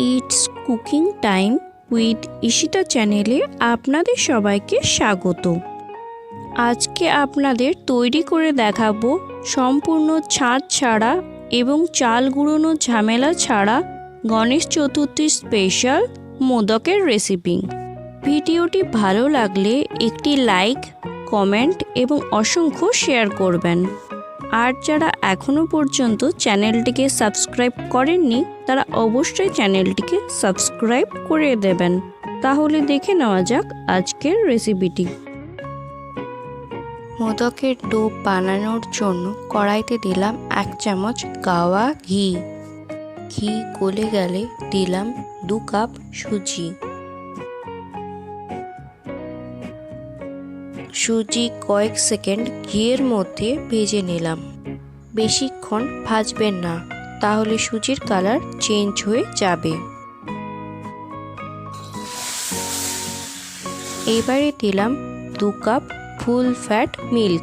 It's cooking time with Ishita চ্যানেলে আপনাদের সবাইকে স্বাগত। আজকে আপনাদের তৈরি করে দেখাবো সম্পূর্ণ ছাদ ছাড়া এবং চাল গুঁড়োনো ঝামেলা ছাড়া গণেশ চতুর্থীর স্পেশাল মোদকের রেসিপি ভিডিওটি ভালো লাগলে একটি লাইক কমেন্ট এবং অসংখ্য শেয়ার করবেন। আর যারা এখনও পর্যন্ত চ্যানেলটিকে সাবস্ক্রাইব করেননি, তারা অবশ্যই চ্যানেলটিকে সাবস্ক্রাইব করে দেবেন। তাহলে দেখে নেওয়া যাক আজকের রেসিপিটি। মোদকের ডো বানানোর জন্য কড়াইতে দিলাম এক চামচ গাওয়া ঘি। ঘি গলে গেলে দিলাম দু কাপ সুজি। সুজি কয়েক সেকেন্ড ঘিয়ের মধ্যে ভেজে নিলাম। বেশিক্ষণ ভাজবেন না, তাহলে সুজির কালার চেঞ্জ হয়ে যাবে। এবারে দিলাম দু কাপ ফুল ফ্যাট মিল্ক।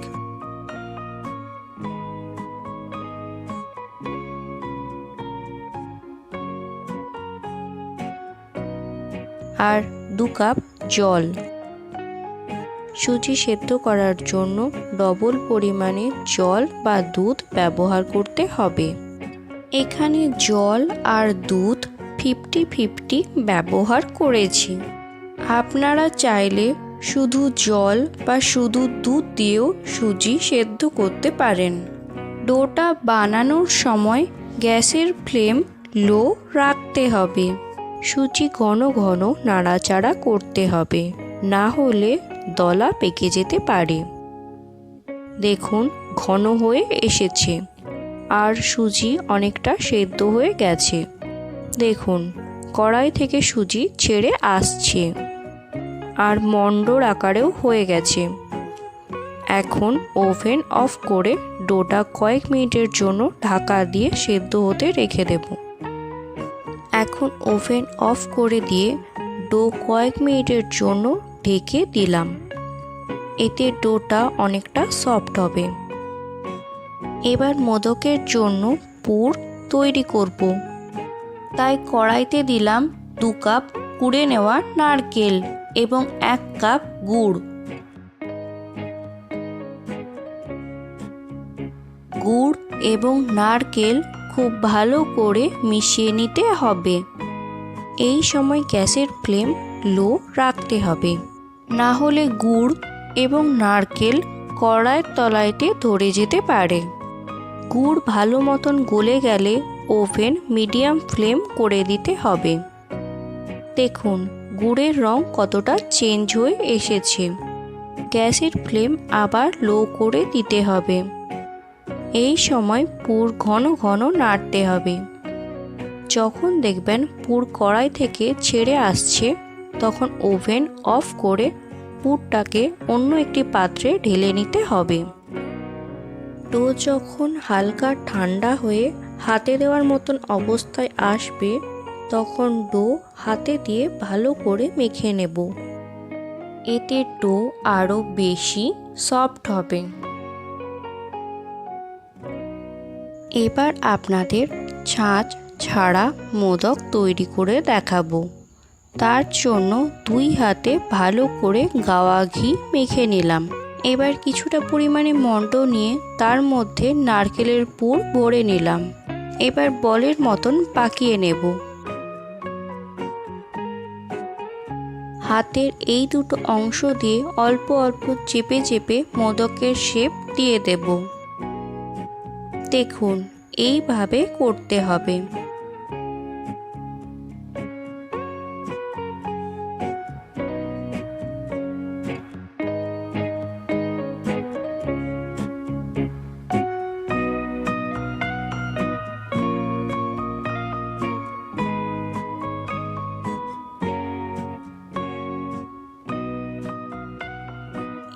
আর দু কাপ জল। সুজি সেদ্ধ করার জন্য ডবল পরিমাণে জল বা দুধ ব্যবহার করতে হবে। এখানে জল আর দুধ ফিফটি ফিফটি ব্যবহার করেছি। আপনারা চাইলে শুধু জল বা শুধু দুধ দিয়েও সুজি সেদ্ধ করতে পারেন। ডোটা বানানোর সময় গ্যাসের ফ্লেম লো রাখতে হবে। সুজি ঘন ঘন নাড়াচাড়া করতে হবে। না হলে দলা পেকে যেতে পারে। দেখুন, ঘন হয়ে এসেছে। আর সুজি অনেকটা সেদ্ধ হয়ে গেছে। দেখুন, কড়াই থেকে সুজি ছেড়ে আসছে। আর মন্ডর আকারেও হয়ে গেছে। এখন ওভেন অফ করে ডোটা কয়েক মিনিটের জন্য ঢাকা দিয়ে সেদ্ধ হতে রেখে দেব। এখন ওভেন অফ করে দিয়ে ডো কয়েক মিনিটের জন্য ঢেকে দিলাম। এতে ডোটা অনেকটা সফট হবে। এবার মোদকের জন্য পুর তৈরি করব। তাই কড়াইতে দিলাম দু কাপ কুড়ে নেওয়া নারকেল এবং এক কাপ গুড়। গুড় এবং নারকেল খুব ভালো করে মিশিয়ে নিতে হবে। এই সময় গ্যাসের ফ্লেম লো রাখতে হবে। না হলে গুড় এবং নারকেল কড়াইয়ের তলাইতে ধরে যেতে পারে। গুড় ভালো মতন গলে গেলে ওভেন মিডিয়াম ফ্লেম করে দিতে হবে। দেখুন, গুড়ের রং কতটা চেঞ্জ হয়ে এসেছে। গ্যাসের ফ্লেম আবার লো করে দিতে হবে। এই সময় পুর ঘন ঘন নাড়তে হবে। যখন দেখবেন পুর কড়াই থেকে ছেড়ে আসছে, তখন ওভেন অফ করে পুরটাকে অন্য একটি পাত্রে ঢেলে নিতে হবে। ডো যখন হালকা ঠান্ডা হয়ে হাতে দেওয়ার মতন অবস্থায় আসবে, তখন ডো হাতে দিয়ে ভালো করে মেখে নেব। এতে ডো আরও বেশি সফট হবে। এবার আপনাদের ছাঁচ ছাড়া মোদক তৈরি করে দেখাবো। তার জন্য দুই হাতে ভালো করে গাওয়া ঘি মেখে নিলাম। এবার কিছুটা পরিমাণে মন্ড নিয়ে তার মধ্যে নারকেলের পুর ভরে নিলাম। এবার বলের মতন পাকিয়ে নেব। হাতের এই দুটো অংশ দিয়ে অল্প অল্প চেপে চেপে মোদকের শেপ দিয়ে দেব। দেখুন, এইভাবে করতে হবে।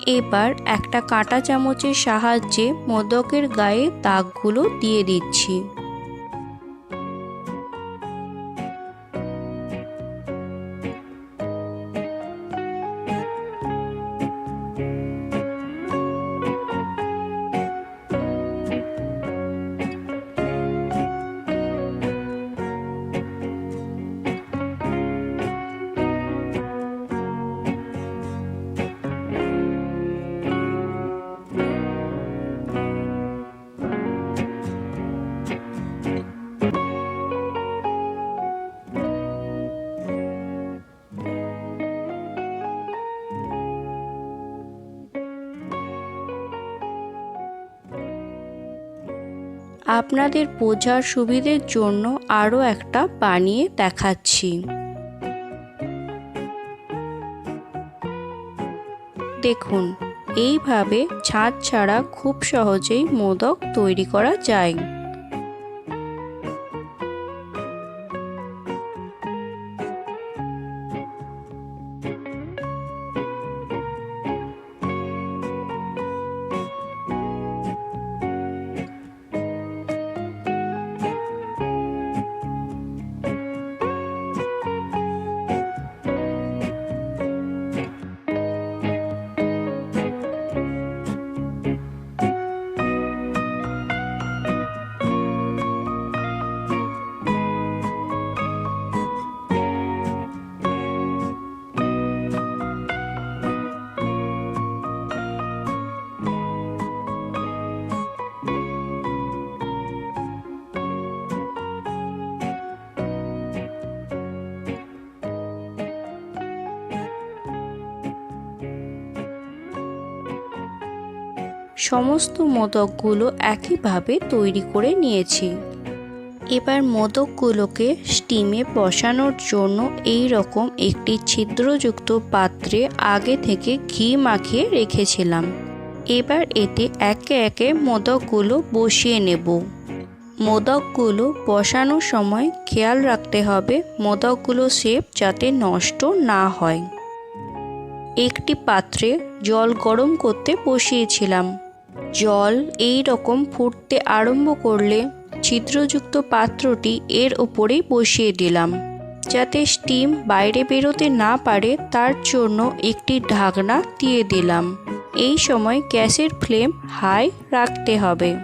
এবার একটা কাঁটা চামচের সাহায্যে মোদকের গায়ে দাগগুলো দিয়ে দিচ্ছি। আপনাদের বোঝার সুবিধের জন্য আরও একটা বানিয়ে দেখাচ্ছি। দেখুন, এইভাবে ছাদ ছাড়া খুব সহজেই মোদক তৈরি করা যায়। সমস্ত মোদকগুলো একইভাবে তৈরি করে নিয়েছি। এবার মোদকগুলোকে স্টিমে বসানোর জন্য এই রকম একটি ছিদ্রযুক্ত পাত্রে আগে থেকে ঘি মাখিয়ে রেখেছিলাম। এবার এতে একে একে মোদকগুলো বসিয়ে নেব। মোদকগুলো বসানোর সময় খেয়াল রাখতে হবে মোদকগুলো শেপ যাতে নষ্ট না হয়। একটি পাত্রে জল গরম করতে বসিয়েছিলাম। জল এই রকম ফুটতে আরম্ভ করলে ছিদ্রযুক্ত পাত্রটি এর ওপরেই বসিয়ে দিলাম। যাতে স্টিম বাইরে বেরোতে না পারে, তার জন্য একটি ঢাকনা দিয়ে দিলাম। এই সময় গ্যাসের ফ্লেম হাই রাখতে হবে।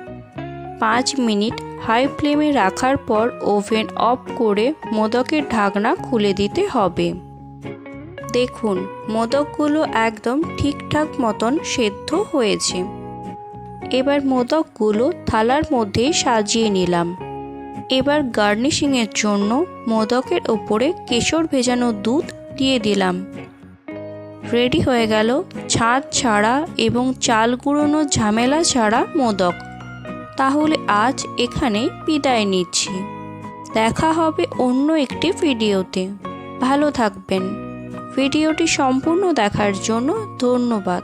পাঁচ মিনিট হাই ফ্লেমে রাখার পর ওভেন অফ করে মোদকের ঢাকনা খুলে দিতে হবে। দেখুন, মোদকগুলো একদম ঠিকঠাক মতন সেদ্ধ হয়েছে। এবার মোদকগুলো থালার মধ্যে সাজিয়ে নিলাম। এবার গার্নিশিংয়ের জন্য মোদকের ওপরে কেশর ভেজানো দুধ দিয়ে দিলাম। রেডি হয়ে গেল ছাদ ছাড়া এবং চাল গুঁড়োনো ঝামেলা ছাড়া মোদক। তাহলে আজ এখানে বিদায় নিচ্ছি। দেখা হবে অন্য একটি ভিডিওতে। ভালো থাকবেন। ভিডিওটি সম্পূর্ণ দেখার জন্য ধন্যবাদ।